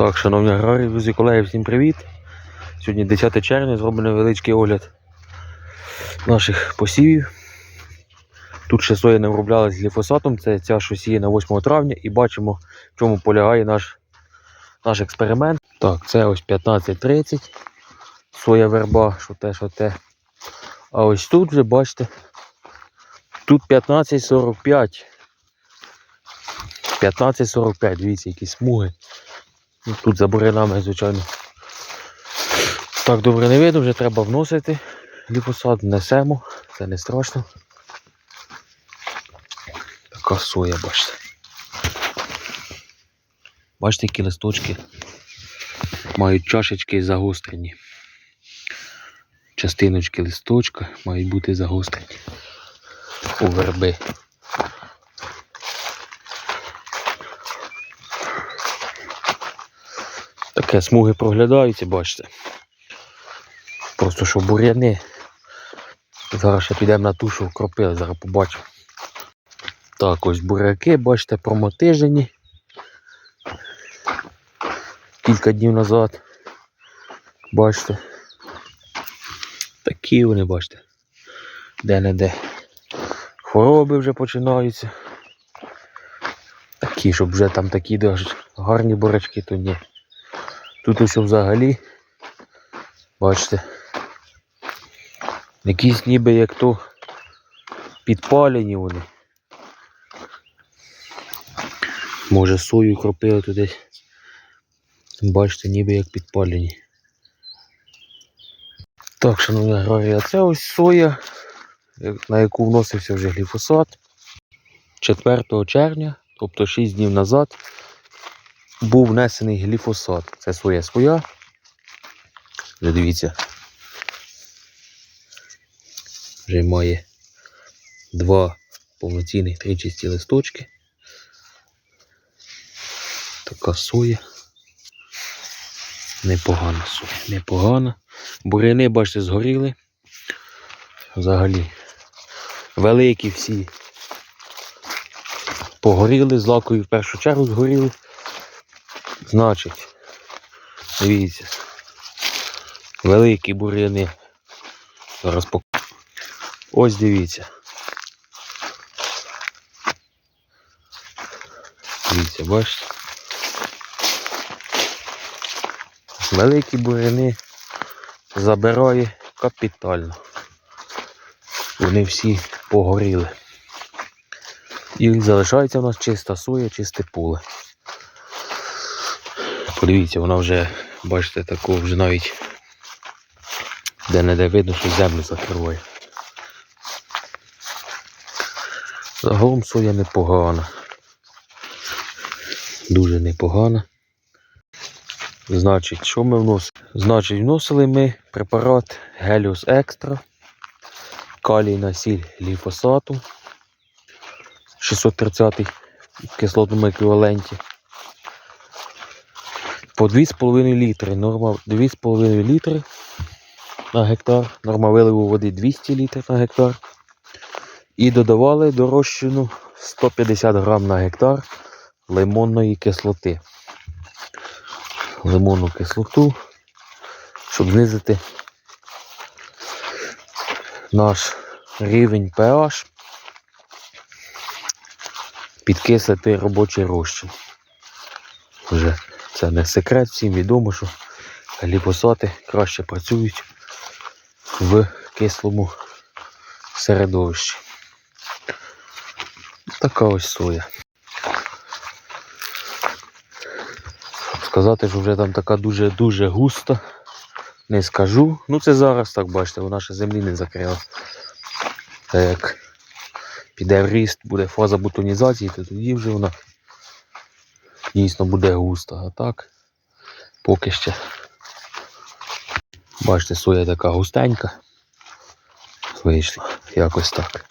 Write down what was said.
Так, шановні аграрії, друзі, колеги, всім привіт. Сьогодні 10 червня, зроблений невеличкий огляд наших посівів. Тут ще соя не оброблялась гліфосатом, це ця, що сіє на 8 травня, і бачимо, в чому полягає наш, наш експеримент. Так, це ось 15.30, соя верба, що те, що те. А ось тут вже бачите, тут 15.45. 15.45, дивіться, які смуги. Тут за бурянами, звичайно. Так добре не видно, вже треба вносити. Гліфосат внесемо, це не страшно. Така соя, бачите. Бачите, які листочки мають чашечки загострені. Частиночки листочка мають бути загострені у верби. Таке смуги проглядаються, бачите. Просто що бур'яни. Зараз ще підемо на тушу вкропили, зараз побачимо. Так, ось буряки, бачите, промотижені. Кілька днів назад. Бачите. Такі вони, бачите. Де-не-де. Хвороби вже починаються. Такі, щоб вже там такі гарні бурячки, то ні. Тут ось взагалі, бачите, якісь ніби як то підпалені вони. Може сою кропили туди. Бачите, ніби як підпалені. Так, шановні аграрії, а це ось соя, на яку вносився вже гліфосат 4 червня, тобто 6 днів назад був внесений гліфосат. Це своя своя. Вже дивіться. Вже має два повноцінних три чисті листочки. Така соя. Непогана соя, непогана. Буряни, бачите, згоріли. Взагалі. Великі всі погоріли, з лакою в першу чергу згоріли. Значить, дивіться, великі бур'яни. Зараз пок... Ось дивіться. Дивіться, бачите? Великі бур'яни забирає капітально. Вони всі погоріли. І залишається у нас чиста соя, чисте поле. Подивіться, вона вже, бачите, таку вже навіть де-не-де видно, що землю закриває. Загалом соя непогана. Дуже непогана. Значить, що ми вносимо? Значить, вносили ми препарат Helios Extra, калій на сіль ліфосату 630 в кислотному еквіваленті по 2,5 літри. Норма 2,5 літри на гектар. Норма виливу води 200 літрів на гектар. І додавали дорощину 150 грам на гектар лимонної кислоти. Лимонну кислоту, щоб знизити наш рівень pH, підкислити робочий розчин. Вже це не секрет, всім відомо, що гліфосати краще працюють в кислому середовищі. Така ось соя. Сказати, що вже там така дуже-дуже густа, не скажу. Ну це зараз так бачите, вона ще землі не закрила. Та як піде в ріст, буде фаза бутонізації, то тоді вже вона дійсно буде густа. А так, поки ще. Бачите, соя така густенька. Вийшла якось так.